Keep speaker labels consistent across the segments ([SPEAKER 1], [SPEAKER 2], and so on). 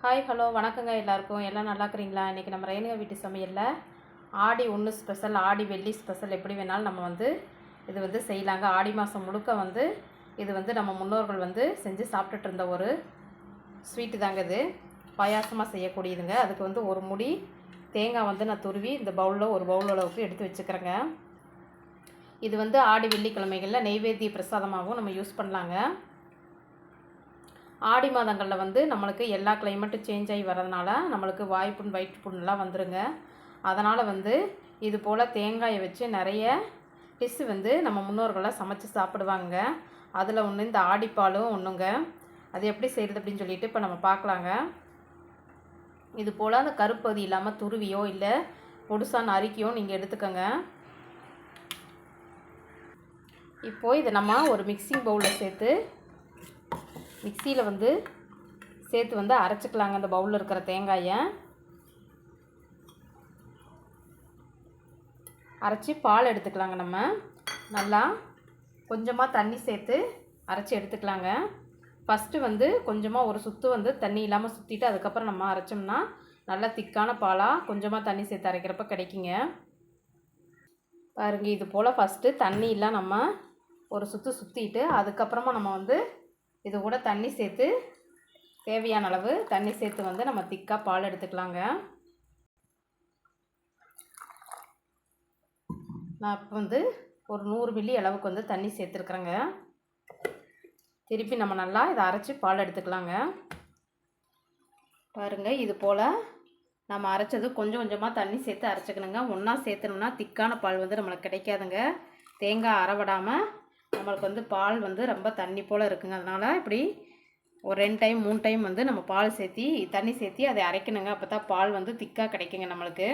[SPEAKER 1] Hi hello வணக்கங்க எல்லாருக்கும். எல்லாம் நல்லா இருக்கிறீங்களா? இன்றைக்கி நம்ம ரேணுகா வீட்டு சமையலில் ஆடி ஒன்று ஸ்பெஷல் ஆடி வெள்ளி ஸ்பெஷல் எப்படி வேணாலும் நம்ம வந்து இது வந்து செய்யலாங்க. ஆடி மாதம் முழுக்க வந்து இது வந்து நம்ம முன்னோர்கள் வந்து செஞ்சு சாப்பிட்டுட்டு இருந்த ஒரு ஸ்வீட்டு தாங்க இது. பாயாசமாக செய்யக்கூடியதுங்க. அதுக்கு வந்து ஒரு முடி தேங்காய் வந்து நான் துருவி இந்த பவுலில் ஒரு பவுல் அளவுக்கு எடுத்து வச்சுக்கிறேங்க. இது வந்து ஆடி வெள்ளிக்கிழமைகளில் நெய்வேத்திய பிரசாதமாகவும் நம்ம யூஸ் பண்ணலாங்க. ஆடி மாதங்களில் வந்து நம்மளுக்கு எல்லா கிளைமேட்டும் சேஞ்ச் ஆகி வரதுனால நம்மளுக்கு வாய்ப்புண் வயிற்றுப்புண்ணெலாம் வந்துருங்க. அதனால் வந்து இது போல் தேங்காயை வச்சு நிறைய டிஷ்ஷு வந்து நம்ம முன்னோர்களாக சமைச்சு சாப்பிடுவாங்க அதில் ஒன்று இந்த ஆடிப்பாலும் ஒன்றுங்க அது எப்படி செய்கிறது அப்படின்னு சொல்லிட்டு இப்போ நம்ம பார்க்கலாங்க இது போல் அந்த கருப்பகுதி இல்லாமல் துருவியோ இல்லை பொடுசான அரிக்கியோ நீங்கள் எடுத்துக்கோங்க. இப்போது இதை நம்ம ஒரு மிக்சிங் பவுலில் சேர்த்து மிக்சியில் வந்து சேர்த்து வந்து அரைச்சிக்கலாங்க. அந்த பவுலில் இருக்கிற தேங்காயை. அரைச்சி பால் எடுத்துக்கலாங்க நம்ம. நல்லா கொஞ்சமாக தண்ணி சேர்த்து அரைச்சி எடுத்துக்கலாங்க. ஃபஸ்ட்டு வந்து கொஞ்சமாக ஒரு சுற்று வந்து தண்ணி இல்லாமல் சுற்றிட்டு அதுக்கப்புறம் நம்ம அரைச்சோம்னா நல்லா திக்கான பாலாக கொஞ்சமாக தண்ணி சேர்த்து அரைக்கிறப்ப கிடைக்குங்க. பாருங்கள் இது போல் ஃபஸ்ட்டு தண்ணி இல்லை நம்ம ஒரு சுற்று சுற்றிட்டு அதுக்கப்புறமா நம்ம வந்து இது கூட தண்ணி சேர்த்து தேவையான அளவு தண்ணி சேர்த்து வந்து நம்ம திக்காக பால் எடுத்துக்கலாங்க. நான் இப்போ வந்து ஒரு நூறு மில்லி அளவுக்கு வந்து தண்ணி சேர்த்துருக்குறேங்க. திருப்பி நம்ம நல்லா இதை அரைச்சி பால் எடுத்துக்கலாங்க. பாருங்கள் இது போல் நம்ம அரைச்சது கொஞ்சம் கொஞ்சமாக தண்ணி சேர்த்து அரைச்சிக்கணுங்க. ஒன்றா சேர்த்தணும்னா திக்கான பால் வந்து நம்மளுக்கு கிடைக்காதுங்க. தேங்காய் அரைவிடாமல் நம்மளுக்கு வந்து பால் வந்து ரொம்ப தண்ணி போல் இருக்குங்க. அதனால் இப்படி ஒரு ரெண்டு டைம் மூணு டைம் வந்து நம்ம பால் சேர்த்தி தண்ணி சேர்த்தி அதை அரைக்கணுங்க. அப்போ தான் பால் வந்து திக்காக கிடைக்குங்க நம்மளுக்கு.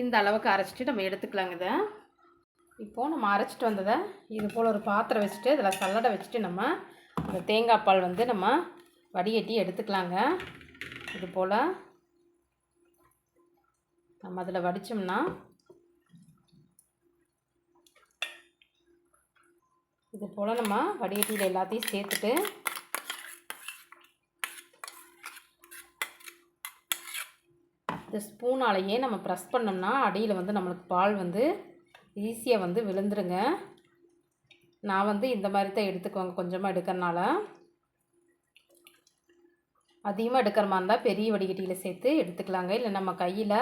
[SPEAKER 1] இந்த அளவுக்கு அரைச்சிட்டு நம்ம எடுத்துக்கலாங்க இதை. இப்போது நம்ம அரைச்சிட்டு வந்ததை இது போல் ஒரு பாத்திரம் வச்சுட்டு இதில் சல்லடை வச்சுட்டு நம்ம இந்த தேங்காய் பால் வந்து நம்ம வடிகட்டி எடுத்துக்கலாங்க. இது போல் நம்ம அதில் வடித்தோம்னா இது போல் நம்ம வடிகட்டியில் எல்லாத்தையும் சேர்த்துட்டு இந்த ஸ்பூனாலேயே நம்ம ப்ரெஸ் பண்ணோம்னா அடியில் வந்து நம்மளுக்கு பால் வந்து ஈஸியாக வந்து விழுந்துருங்க. நான் வந்து இந்த மாதிரி தான் எடுத்துக்குவேங்க கொஞ்சமாக எடுக்கிறனால. அதிகமாக எடுக்கிற மாதிரி இருந்தால் பெரிய வடிகட்டியில் சேர்த்து எடுத்துக்கலாங்க. இல்லை நம்ம கையில்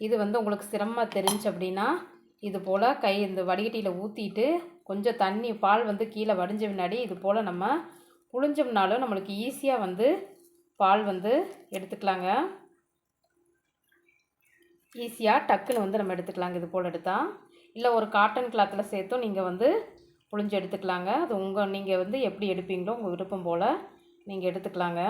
[SPEAKER 1] இது வந்து உங்களுக்கு சிரமமாக தெரிஞ்சு அப்படின்னா இது போல் கை இந்த வடிகட்டியில் ஊற்றிட்டு கொஞ்சம் தண்ணி பால் வந்து கீழே வடிஞ்ச பின்னாடி இது போல் நம்ம புழிஞ்சோம்னாலும் நம்மளுக்கு ஈஸியாக வந்து பால் வந்து எடுத்துக்கலாங்க. ஈஸியாக டக்குன்னு வந்து நம்ம எடுத்துக்கலாங்க இது போல் எடுத்தால் இல்லை ஒரு காட்டன் கிளாத்தில் சேர்த்தும் நீங்கள் வந்து புழிஞ்சு எடுத்துக்கலாங்க. அது உங்கள் நீங்கள் வந்து எப்படி எடுப்பீங்களோ உங்கள் விருப்பம் போல் நீங்கள் எடுத்துக்கலாங்க.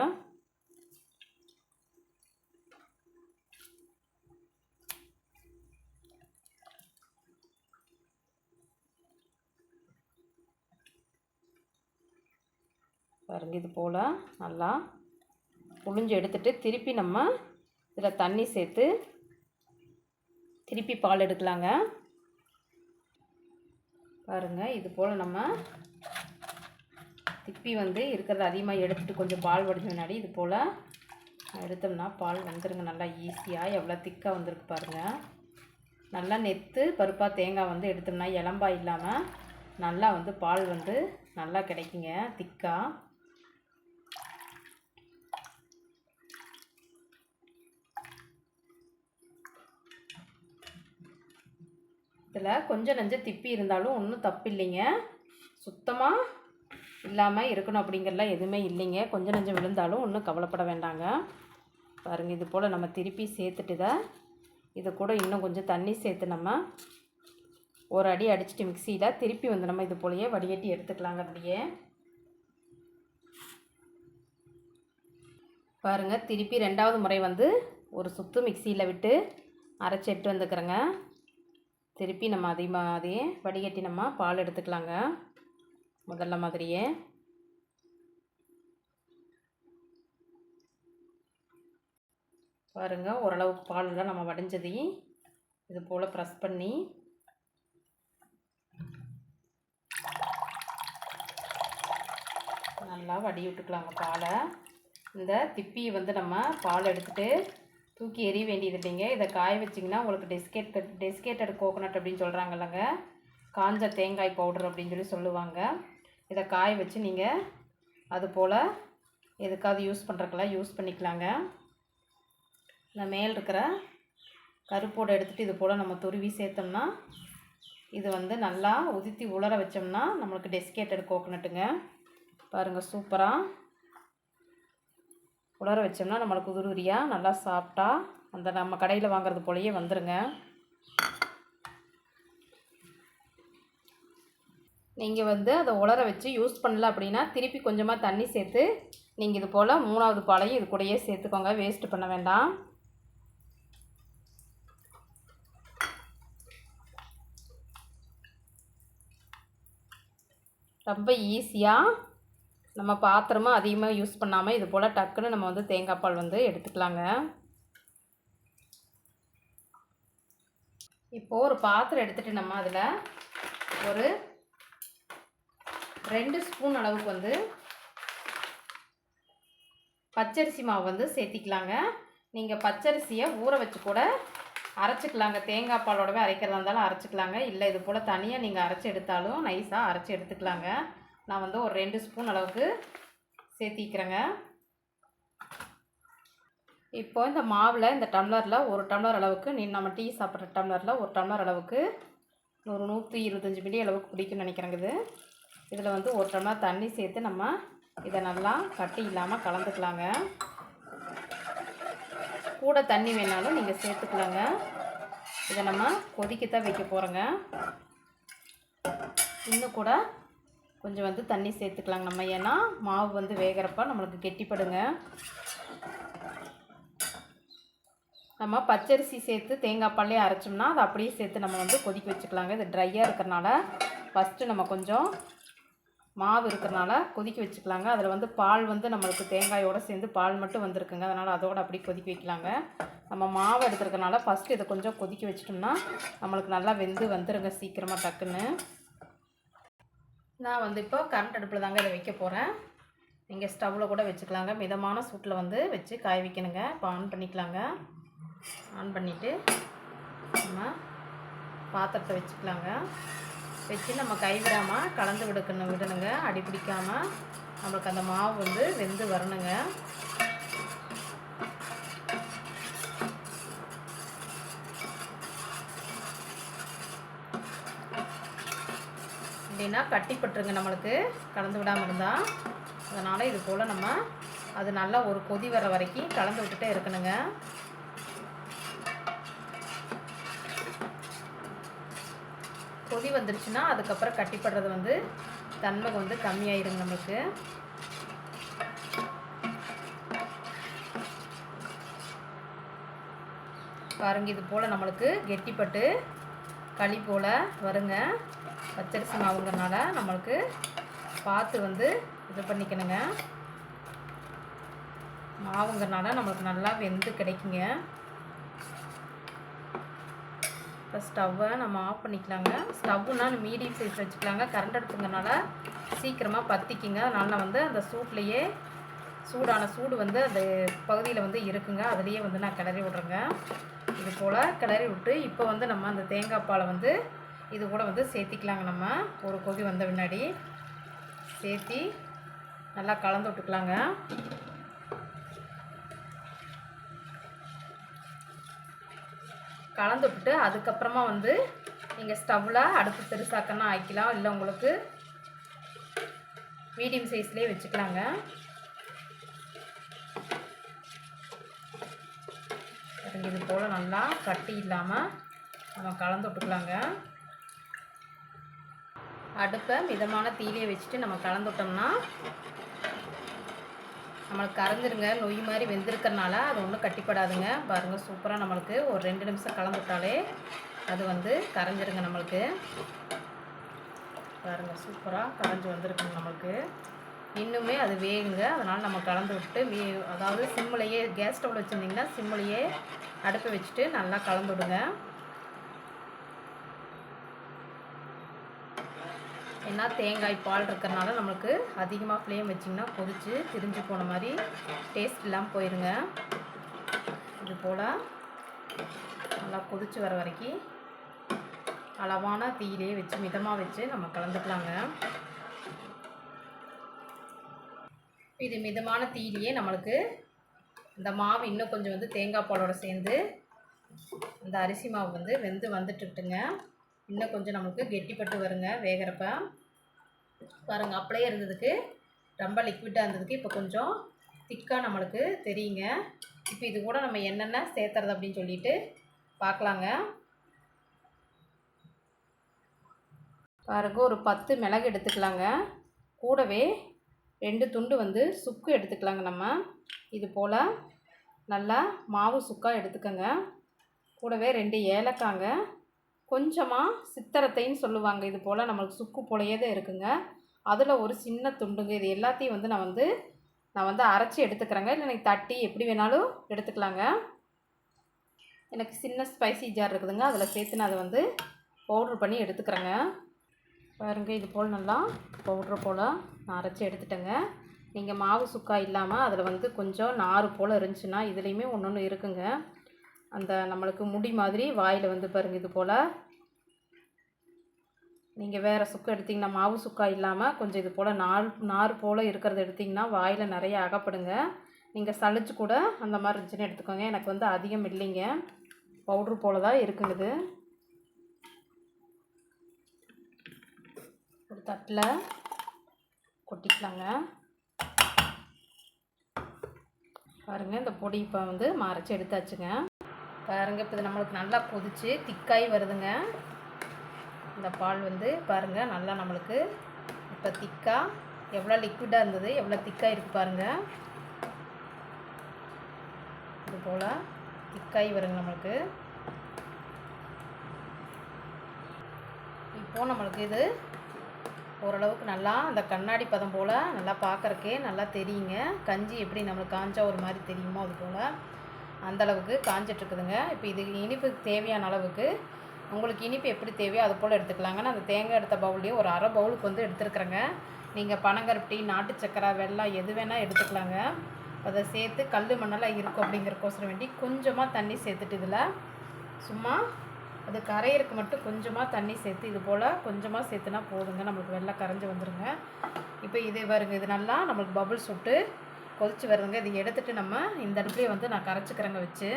[SPEAKER 1] பாருங்க இது போல் நல்லா புழிஞ்சு எடுத்துட்டு திருப்பி நம்ம இதில் தண்ணி சேர்த்து திருப்பி பால் எடுக்கலாங்க. பாருங்கள் இது போல் நம்ம திப்பி வந்து இருக்கிறத அதிகமாக எடுத்துகிட்டு கொஞ்சம் பால் வடிஞ்ச முன்னாடி இது போல் எடுத்தோம்னா பால் வந்துருங்க நல்லா ஈஸியாக எவ்வளோ திக்காக வந்திருக்கு பாருங்கள் நல்லா நெத்து பருப்பாக தேங்காய் வந்து எடுத்தோம்னா இளம்பா இல்லாமல் நல்லா வந்து பால் வந்து நல்லா கிடைக்குங்க திக்காக இதில் கொஞ்சம் நஞ்சம் திப்பி இருந்தாலும் ஒன்றும் தப்பு இல்லைங்க சுத்தமாக இல்லாமல் இருக்கணும் அப்படிங்கிறலாம் எதுவுமே இல்லைங்க. கொஞ்சம் நஞ்சம் விழுந்தாலும் ஒன்றும் கவலைப்பட வேண்டாங்க. பாருங்கள் இது போல் நம்ம திருப்பி சேர்த்துட்டு தான் இது கூட இன்னும் கொஞ்சம் தண்ணி சேர்த்து நம்ம ஒரு அடி அடிச்சிட்டு மிக்சியில் திருப்பி வந்து நம்ம இது போலயே வடிகட்டி எடுத்துக்கலாங்க அப்படியே. பாருங்கள் திருப்பி ரெண்டாவது முறை வந்து ஒரு சுத்து மிக்சியில் விட்டு அரைச்சி எடுத்து வந்துக்கிறேங்க. திருப்பி நம்ம அதே மாதிரியே வடிகட்டி நம்ம பால் எடுத்துக்கலாங்க. முதல்ல மாதிரியே. பாருங்கள் ஓரளவுக்கு பாலெல்லாம் நம்ம வடிஞ்சதையும் இது போல் ப்ரெஸ் பண்ணி. நல்லா வடி விட்டுக்கலாங்க பாலை. இந்த திப்பியை வந்து நம்ம பால் எடுத்துகிட்டு தூக்கி எறிய வேண்டியது இல்லைங்க. இதை காய வச்சிங்கன்னா உங்களுக்கு டெஸ்கேட் டெஸ்கேட்டட் கோகோனட் அப்படின்னு சொல்கிறாங்கல்லங்க காஞ்ச தேங்காய் பவுடர் அப்படின்னு சொல்லி சொல்லுவாங்க. இதை காய வச்சு நீங்கள் அது போல் எதுக்காவது யூஸ் பண்ணுறக்கெல்லாம் யூஸ் பண்ணிக்கலாங்க. இல்லை மேல் இருக்கிற கருப்போடு எடுத்துகிட்டு இது போல் நம்ம துருவி சேர்த்தோம்னா இது வந்து நல்லா உதித்தி உலர வச்சோம்னா நம்மளுக்கு டெஸ்கேட்டட் கோகோனட்டுங்க பாருங்கள் சூப்பராக உலர வச்சோம்னா நம்மளுக்கு உதிரியாக நல்லா சாப்பிட்டா அந்த நம்ம கடையில் வாங்குறது போலயே வந்துடுங்க நீங்கள் வந்து அதை உலர வச்சு யூஸ் பண்ணல அப்படின்னா திருப்பி கொஞ்சமாக தண்ணி சேர்த்து நீங்கள் இது போல் மூணாவது பாலையும் இது கூடயே சேர்த்துக்கோங்க. வேஸ்ட் பண்ண வேண்டாம். ரொம்ப ஈஸியாக நம்ம பாத்திரமும் அதிகமாக யூஸ் பண்ணாமல் இது போல் டக்குன்னு நம்ம வந்து தேங்காய் பால் வந்து எடுத்துக்கலாங்க. இப்போது ஒரு பாத்திரம் எடுத்துகிட்டு நம்ம அதில் ஒரு ரெண்டு ஸ்பூன் அளவுக்கு வந்து பச்சரிசி மாவு வந்து சேர்த்திக்கலாங்க. நீங்கள் பச்சரிசியை ஊற வச்சு கூட அரைச்சிக்கலாங்க. தேங்காய் பாலோடவே அரைக்கிறதா இருந்தாலும் அரைச்சிக்கலாங்க. இல்லை இது போல் தனியாக நீங்கள் அரைச்சி எடுத்தாலும் நைஸாக அரைச்சி எடுத்துக்கலாங்க. நான் வந்து ஒரு ரெண்டு ஸ்பூன் அளவுக்கு சேர்த்திக்கிறேங்க. இப்போ இந்த மாவில் இந்த டம்ளரில் ஒரு டம்ளர் அளவுக்கு நீ நம்ம டீ சாப்பிட்ற டம்ளரில் ஒரு டம்ளர் அளவுக்கு ஒரு நூற்றி இருபத்தஞ்சி மில்லி அளவுக்கு பிடிக்கும்னு நினைக்கிறேங்க இது. இதில் வந்து ஒரு டம்ளர் தண்ணி சேர்த்து நம்ம இதை நல்லா கட்டி இல்லாமல் கலந்துக்கலாங்க. கூட தண்ணி வேணாலும் நீங்கள் சேர்த்துக்கலாங்க. இதை நம்ம கொதிக்கத்தான் வைக்க போகிறோங்க இன்னும் கூட கொஞ்சம் வந்து தண்ணி சேர்த்துக்கலாங்க நம்ம. ஏன்னா மாவு வந்து வேகிறப்ப நம்மளுக்கு கெட்டிப்படுங்க. நம்ம பச்சரிசி சேர்த்து தேங்காய் பால்லே அரைச்சோம்னா அதை அப்படியே சேர்த்து நம்ம வந்து கொதிக்க வச்சுக்கலாங்க. இது ட்ரையாக இருக்கிறனால ஃபஸ்ட்டு நம்ம கொஞ்சம் மாவு இருக்கிறனால கொதிக்க வச்சுக்கலாங்க. அதில் வந்து பால் வந்து நம்மளுக்கு தேங்காயோடு சேர்ந்து பால் மட்டும் வந்திருக்குங்க. அதனால் அதோடு அப்படி கொதிக்க வைக்கலாங்க. நம்ம மாவு எடுத்துருக்கனால ஃபஸ்ட்டு இதை கொஞ்சம் கொதிக்க வச்சிட்டோம்னா நம்மளுக்கு நல்லா வெந்து வந்துடுங்க சீக்கிரமாக டக்குன்னு. நான் வந்து இப்போ கரண்ட் அடுப்பில் தாங்க இதை வைக்க போகிறேன் நீங்கள் ஸ்டவ்வில் கூட வச்சுக்கலாங்க. மிதமான சூட்டில் வந்து வச்சு காய வைக்கணுங்க. இப்போ ஆன் பண்ணிக்கலாங்க. ஆன் பண்ணிவிட்டு நம்ம பாத்திரத்தை வச்சுக்கலாங்க. வச்சு நம்ம கைவிடாமல் கலந்து விடுக்கணும் விடணுங்க. அடி பிடிக்காமல் நம்மளுக்கு அந்த மாவு வந்து வெந்து வரணுங்க. அப்படின்னா கட்டிப்பட்டுருங்க நம்மளுக்கு. கலந்து விடாமல் இருந்தால் அதனால் இது போல் நம்ம அது நல்லா ஒரு கொதி வர வரைக்கும் கலந்து விட்டுட்டே இருக்கணுங்க. கொதி வந்துருச்சுன்னா அதுக்கப்புறம் கட்டிப்படுறது வந்து தன்மை வந்து கம்மியாயிருங்க நம்மளுக்கு. பாருங்க இது போல் நம்மளுக்கு கெட்டிப்பட்டு களி போல் வருங்க. பச்சரிசி மாவுங்கிறனால நம்மளுக்கு பார்த்து வந்து இது பண்ணிக்கணுங்க. மாவுங்கிறனால நம்மளுக்கு நல்லா வெந்து கிடைக்குங்க. இப்போ ஸ்டவ்வை நம்ம ஆஃப் பண்ணிக்கலாங்க. ஸ்டவ்னால் மீடியம் சைஸ் வச்சுக்கலாங்க. கரண்ட் எடுத்துங்கிறனால சீக்கிரமாக பற்றிக்குங்க அதனால் நான் வந்து அந்த சூட்லேயே சூடான சூடு வந்து அந்த பகுதியில் வந்து இருக்குங்க. அதுலேயே வந்து நான் கிளறி விட்றேங்க. இது போல் கிளறி விட்டு இப்போ வந்து நம்ம அந்த தேங்காய் பாலை வந்து இது கூட வந்து சேர்த்திக்கலாங்க நம்ம. ஒரு கொதி வந்த பின்னாடி சேர்த்தி நல்லா கலந்து விட்டுக்கலாங்க. கலந்து விட்டுட்டு அதுக்கப்புறமா வந்து நீங்கள் ஸ்டவ்வில் அடுப்பு பெருசாக்கன்னா ஆக்கிக்கலாம். இல்லை உங்களுக்கு மீடியம் சைஸ்லேயே வச்சுக்கலாங்க. இது போல் நல்லா கட்டி இல்லாமல் நம்ம கலந்து விட்டுக்கலாங்க. அடுப்பை மிதமான தீலியை வச்சுட்டு நம்ம கலந்து விட்டோம்னா நம்மளுக்கு கறந்துருங்க நொய் மாதிரி வெந்திருக்கிறனால அது ஒன்றும் கட்டிப்படாதுங்க. பாருங்கள் சூப்பராக நம்மளுக்கு ஒரு ரெண்டு நிமிஷம் கலந்துட்டாலே அது வந்து கரைஞ்சிருங்க நம்மளுக்கு. பாருங்கள் சூப்பராக கரைஞ்சி வந்திருக்குங்க நம்மளுக்கு. இன்னுமே அது வேகுங்க. அதனால் நம்ம கலந்து விட்டு மீ அதாவது சிம்மிலையே கேஸ் ஸ்டவ்வில் வச்சுருந்திங்கன்னா சிம்மிலையே அடுப்பை வச்சுட்டு நல்லா கலந்து விடுங்க. ஏன்னா தேங்காய் பால் இருக்கிறனால நம்மளுக்கு அதிகமாக ஃப்ளேம் வச்சிங்கன்னா கொதித்து திரிஞ்சு போன மாதிரி டேஸ்ட் இல்லாமல் போயிருங்க. இது போல் நல்லா கொதித்து வர வரைக்கும் அளவான தீயிலே வச்சு மிதமாக வச்சு நம்ம கலந்துக்கலாங்க. இது மிதமான தீயிலேயே நம்மளுக்கு இந்த மாவு இன்னும் கொஞ்சம் வந்து தேங்காய் பாலோட சேர்ந்து இந்த அரிசி மாவு வந்து வெந்து வந்துட்டுட்டுங்க இன்னும் கொஞ்சம் நமக்கு கெட்டிப்பட்டு வருங்க வேகிறப்ப. பாருங்கள் அப்படியே இருந்ததுக்கு ரொம்ப லிக்விடாக இருந்ததுக்கு இப்போ கொஞ்சம் திக்காக நம்மளுக்கு தெரியுங்க. இப்போ இது கூட நம்ம என்னென்ன சேர்த்துறது அப்படின்னு சொல்லிட்டு பார்க்கலாங்க. பாருங்க ஒரு பத்து மிளகு எடுத்துக்கலாங்க. கூடவே ரெண்டு துண்டு வந்து சுக்கு எடுத்துக்கலாங்க நம்ம. இது போல் நல்லா மாவு சுக்காக எடுத்துக்கோங்க. கூடவே ரெண்டு ஏலக்காங்க. கொஞ்சமாக சித்தரத்தைன்னு சொல்லுவாங்க. இது போல் நம்மளுக்கு சுக்கு போலையே தான் இருக்குங்க. அதில் ஒரு சின்ன துண்டுங்க. இது எல்லாத்தையும் வந்து நான் வந்து நான் வந்து அரைச்சி எடுத்துக்கிறேங்க. இல்லை எனக்கு தட்டி எப்படி வேணாலும் எடுத்துக்கலாங்க. எனக்கு சின்ன ஸ்பைசி ஜார் இருக்குதுங்க. அதில் சேர்த்து நான் அதை வந்து பவுட்ரு பண்ணி எடுத்துக்கிறேங்க. பாருங்க இது போல் நல்லா பவுட்ரு போல் நான் அரைச்சி எடுத்துட்டேங்க. நீங்கள் மாவு சுக்கா இல்லாமல் அதில் வந்து கொஞ்சம் நாறு போல் இருந்துச்சுன்னா இதுலேயுமே ஒன்று ஒன்று இருக்குங்க. அந்த நம்மளுக்கு முடி மாதிரி வாயில் வந்து பாருங்கள் இது போல். நீங்கள் வேறு சுக்கு எடுத்திங்கன்னா மாவு சுக்கா இல்லாமல் கொஞ்சம் இது போல் நார் நார் போல் இருக்கிறத எடுத்திங்கன்னா வாயில் நிறைய அகப்படுங்க. நீங்கள் சளிச்சு கூட அந்த மாதிரி இருந்துச்சுன்னு எடுத்துக்கோங்க. எனக்கு வந்து அதிகம் இல்லைங்க. பவுட்ரு போல் தான் இருக்குங்க இது ஒரு தட்டில் கொட்டிக்கலாங்க. பாருங்கள் இந்த பொடி இப்போ வந்து மறைச்சி எடுத்தாச்சுங்க. பாருங்கள் இப்போ இது நம்மளுக்கு நல்லா கொதிச்சு திக்காய் வருதுங்க. இந்த பால் வந்து பாருங்கள் நல்லா நம்மளுக்கு இப்போ திக்காக எவ்வளோ லிக்விடாக இருந்தது எவ்வளோ திக்காக இருக்குது பாருங்கள் இது போல் திக்காய் வருங்க நம்மளுக்கு. இப்போது நம்மளுக்கு இது ஓரளவுக்கு நல்லா அந்த கண்ணாடி பதம் போல் நல்லா பார்க்குறக்கே நல்லா தெரியுங்க. கஞ்சி எப்படி நம்மளுக்கு காஞ்சா ஒரு மாதிரி தெரியுமோ அது போல். அந்தளவுக்கு காஞ்சிட்ருக்குதுங்க. இப்போ இது இனிப்புக்கு தேவையான அளவுக்கு. உங்களுக்கு இனிப்பு எப்படி தேவையோ அது போல் எடுத்துக்கலாங்க. நான் அந்த தேங்காய் எடுத்த பவுல்லையும் ஒரு அரை பவுலுக்கு வந்து எடுத்துருக்குறேங்க. நீங்கள் பனங்கருப்பட்டி நாட்டு சக்கரை வெள்ளம் எது வேணால் எடுத்துக்கலாங்க. அதை சேர்த்து கல் மண்ணெல்லாம் இருக்கும் அப்படிங்கிறக்கோசரம் வேண்டி கொஞ்சமாக தண்ணி சேர்த்துட்டு இதில் சும்மா அது கரையிறக்கு மட்டும் கொஞ்சமாக தண்ணி சேர்த்து இது போல் கொஞ்சமாக சேர்த்துனா போதுங்க. நம்மளுக்கு வெள்ளம் கரைஞ்சி வந்துடுங்க இப்போ இது வருங்க இது நல்லா நம்மளுக்கு பபுள்ஸ் விட்டு கொதிச்சு வருதுங்க. இது எடுத்துகிட்டு நம்ம இந்த அடுப்புலேயே வந்து நான் கரைச்சிக்கிறேங்க வச்சு.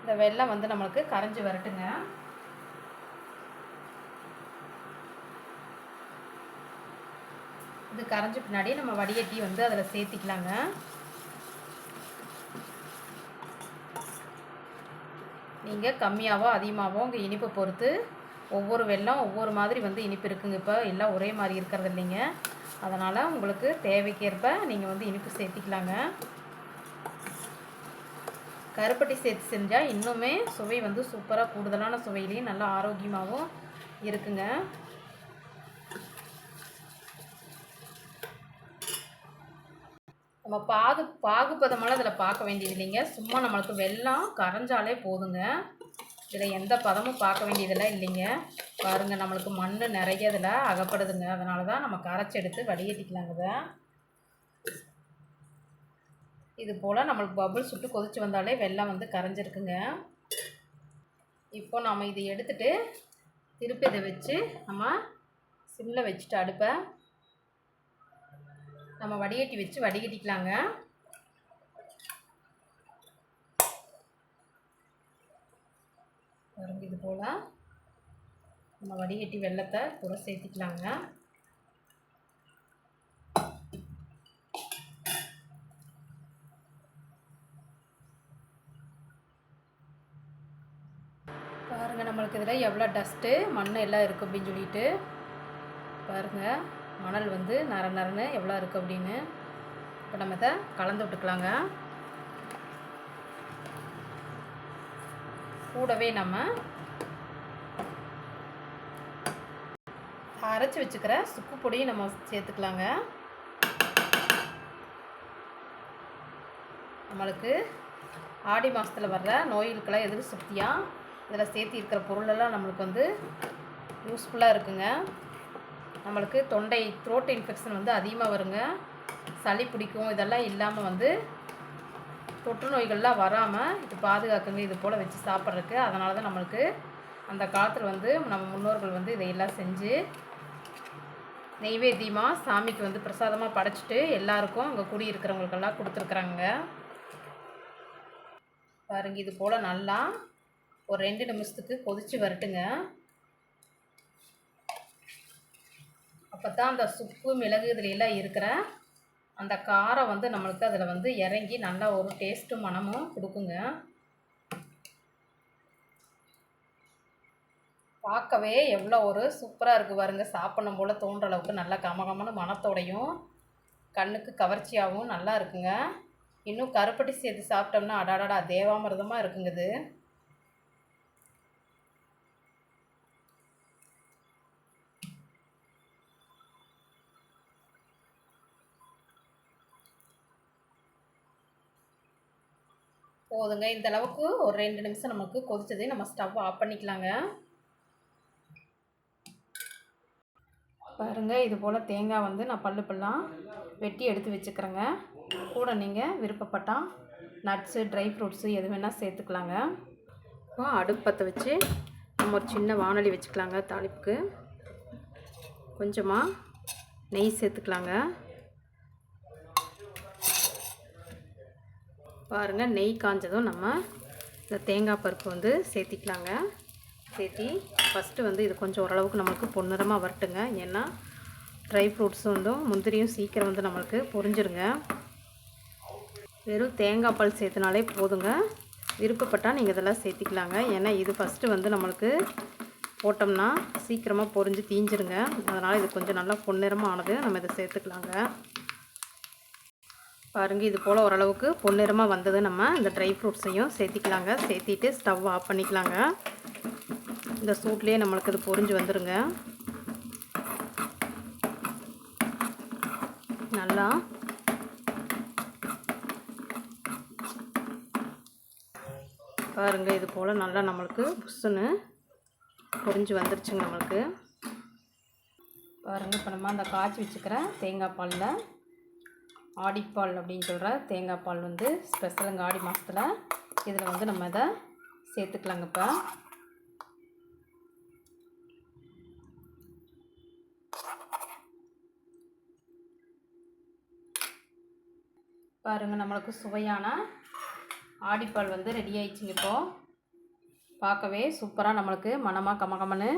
[SPEAKER 1] இந்த வெள்ளம் வந்து நம்மளுக்கு கரைஞ்சி வரட்டுங்க. இது கரைஞ்ச பின்னாடி நம்ம வடிகட்டி வந்து அதில் சேர்த்திக்கலாங்க. நீங்கள் கம்மியாகவோ அதிகமாகவோ உங்கள் இனிப்பை பொறுத்து ஒவ்வொரு வெல்லம் ஒவ்வொரு மாதிரி வந்து இனிப்பு இருக்குங்க இப்போ. எல்லாம் ஒரே மாதிரி இருக்கிறது இல்லைங்க. அதனால் உங்களுக்கு தேவைக்கேற்ப நீங்கள் வந்து இனிப்பு சேர்த்திக்கலாங்க. கருப்பட்டி சேர்த்து செஞ்சால் இன்னுமே சுவை வந்து சூப்பராக கூடுதலான சுவையிலையும் நல்லா ஆரோக்கியமாகவும் இருக்குங்க. நம்ம பாகு பாகுபதமெல்லாம் இதில் பார்க்க வேண்டியது இல்லைங்க சும்மா நம்மளுக்கு வெள்ளம் கரைஞ்சாலே போதுங்க. இதில் எந்த பதமும் பார்க்க வேண்டியதெல்லாம் இல்லைங்க. பாருங்கள் நம்மளுக்கு மண் நிறைய இதில் அகப்படுதுங்க. அதனால தான் நம்ம கரைச்சி எடுத்து வடிகட்டிக்கலாங்க இதை. இது போல் நம்மளுக்கு பபுள் சுட்டு கொதிச்சு வந்தாலே வெள்ளம் வந்து கரைஞ்சிருக்குங்க. இப்போ நம்ம இதை எடுத்துகிட்டு திருப்பி இதை வச்சு நம்ம சிம்மில் வச்சுட்டு அடுப்பை நம்ம வடிகட்டி வச்சு வடிகட்டிக்கலாங்க. பாருங்க இது போல் நம்ம வடிகட்டி வெள்ளத்தை கூட சேர்த்திக்கலாங்க. பாருங்கள் நம்மளுக்கு இதில் எவ்வளோ டஸ்ட்டு மண் எல்லாம் இருக்குது அப்படின்னு சொல்லிட்டு. பாருங்கள் மணல் வந்து நர நரன்னு எவ்வளோ இருக்குது அப்படின்னு. இப்போ நம்ம இதை கலந்து விட்டுக்கலாங்க. கூடவே நம்ம அரைச்சி வச்சுக்கிற சுக்கு பொடியும் நம்ம சேர்த்துக்கலாங்க. நம்மளுக்கு ஆடி மாதத்தில் வர்ற நோய்களுக்கெல்லாம் எதிர் சக்தியாக இதில் சேர்த்து இருக்கிற பொருளெல்லாம் நம்மளுக்கு வந்து யூஸ்ஃபுல்லாக இருக்குங்க. நம்மளுக்கு தொண்டை த்ரோட் இன்ஃபெக்ஷன் வந்து அதிகமாக வருங்க. சளி பிடிக்கும் இதெல்லாம் இல்லாமல் வந்து தொற்று நோய்கள்லாம் வராமல் இது பாதுகாக்குங்க இது போல் வச்சு சாப்பிட்றதுக்கு. அதனால தான் நம்மளுக்கு அந்த காலத்தில் வந்து நம்ம முன்னோர்கள் வந்து இதையெல்லாம் செஞ்சு நெய்வேத்தியமாக சாமிக்கு வந்து பிரசாதமாக படைச்சிட்டு எல்லாருக்கும் அங்கே குடியிருக்கிறவங்களுக்கெல்லாம் கொடுத்துருக்குறாங்க. பாருங்க இது போல் நல்லா ஒரு ரெண்டு நிமிஷத்துக்கு கொதித்து வரட்டுங்க. அப்போ தான் அந்த சுப்பு மிளகு இதுல எல்லாம் இருக்கிற அந்த காரம் வந்து நம்மளுக்கு அதில் வந்து இறங்கி நல்லா ஒரு டேஸ்ட்டும் மனமும் கொடுக்குங்க. பார்க்கவே எவ்வளோ ஒரு சூப்பராக இருக்குது பாருங்க. சாப்பிடணும் போல் தோன்ற அளவுக்கு நல்லா கமகமான மனத்தோடையும் கண்ணுக்கு கவர்ச்சியாகவும் நல்லா இருக்குங்க. இன்னும் கருப்பட்டி சேர்த்து சாப்பிட்டோம்னா அடாடாடா தேவாமிரதமாக இருக்குங்குது போதுங்க. இந்த அளவுக்கு ஒரு ரெண்டு நிமிஷம் நமக்கு கொதிச்சதே நம்ம ஸ்டவ் ஆஃப் பண்ணிக்கலாங்க. பாருங்க இது போல் தேங்காய் வந்து நான் பல்லு பல்லாம் வெட்டி எடுத்து வச்சுக்கிறேங்க. கூட நீங்கள் விருப்பப்பட்டால் நட்ஸு ட்ரை ஃப்ரூட்ஸு எது வேணால் சேர்த்துக்கலாங்க. இப்போ அடுப்பு பற்ற வச்சு நம்ம ஒரு சின்ன வானொலி வச்சுக்கலாங்க தாளிப்புக்கு. கொஞ்சமாக நெய் சேர்த்துக்கலாங்க. பாருங்கள் நெய் காஞ்சதும் நம்ம இந்த தேங்காய் பருப்பு வந்து சேர்த்திக்கலாங்க. சேர்த்தி ஃபஸ்ட்டு வந்து இது கொஞ்சம் ஓரளவுக்கு நம்மளுக்கு பொன்னிறமாக வரட்டுங்க. ஏன்னா ட்ரை ஃப்ரூட்ஸும் வந்து முந்திரியும் சீக்கிரம் வந்து நம்மளுக்கு பொரிஞ்சிருங்க. வெறும் தேங்காய் பால் சேர்த்துனாலே போதுங்க. விருப்பப்பட்டால் நீங்கள் இதெல்லாம் சேர்த்திக்கலாங்க. ஏன்னா இது ஃபஸ்ட்டு வந்து நம்மளுக்கு போட்டோம்னா சீக்கிரமாக பொரிஞ்சு தீஞ்சிருங்க. அதனால் இது கொஞ்சம் நல்லா பொன்னிறமாக ஆனது நம்ம இதை சேர்த்துக்கலாங்க. பாருங்கள் இது போல் ஓரளவுக்கு பொன்னிறமாக வந்தது. நம்ம இந்த ட்ரை ஃப்ரூட்ஸையும் சேர்த்திக்கலாங்க. சேர்த்திட்டு ஸ்டவ் ஆஃப் பண்ணிக்கலாங்க. இந்த சூட்லேயே நம்மளுக்கு இது பொறிஞ்சு வந்துடுங்க நல்லா பாருங்கள் இது போல் நல்லா நம்மளுக்கு புஷ்ஷுன்னு பொறிஞ்சு வந்துருச்சுங்க நம்மளுக்கு. பாருங்கள் இப்போ நம்ம அந்த காய்ச்சி வச்சுக்கிற தேங்காய் பாலில் ஆடிப்பால் அப்படின்னு சொல்கிற தேங்காய் பால் வந்து ஸ்பெஷலுங்க ஆடி மாதத்தில் இதில் வந்து நம்ம இதை சேர்த்துக்கலாங்க இப்போ. பாருங்கள் நம்மளுக்கு சுவையான ஆடிப்பால் வந்து ரெடி ஆயிடுச்சுங்க இப்போது பார்க்கவே சூப்பராக நம்மளுக்கு மனமாக கமகமன்னு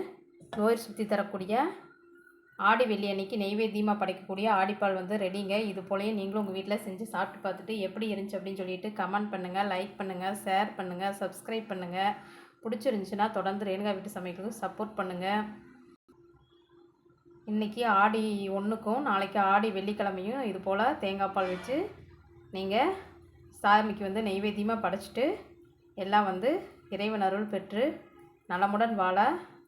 [SPEAKER 1] நோய் சுற்றி தரக்கூடிய ஆடி வெள்ளி அன்னைக்கு நெய்வேத்தியமாக படைக்கக்கூடிய ஆடிப்பால் வந்து ரெடிங்க இது போலயே நீங்களும் உங்கள் வீட்டில் செஞ்சு சாப்பிட்டு பார்த்துட்டு எப்படி இருந்துச்சு அப்படின்னு சொல்லிட்டு கமெண்ட் பண்ணுங்கள் லைக் பண்ணுங்கள் ஷேர் பண்ணுங்கள் சப்ஸ்கிரைப் பண்ணுங்கள் பிடிச்சிருந்துச்சுன்னா தொடர்ந்து ரேணுகா வீட்டு சமையலுக்கு சப்போர்ட் பண்ணுங்கள் இன்றைக்கி ஆடி ஒன்றுக்கும் நாளைக்கு ஆடி வெள்ளிக்கிழமையும் இது போல் தேங்காய் பால் வச்சு நீங்கள் சாமிக்கு வந்து நெய்வேத்தியமாக படைச்சிட்டு எல்லாம் வந்து இறைவன் அருள் பெற்று நலமுடன் வாழ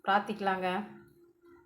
[SPEAKER 1] பிரார்த்திக்கலாங்க.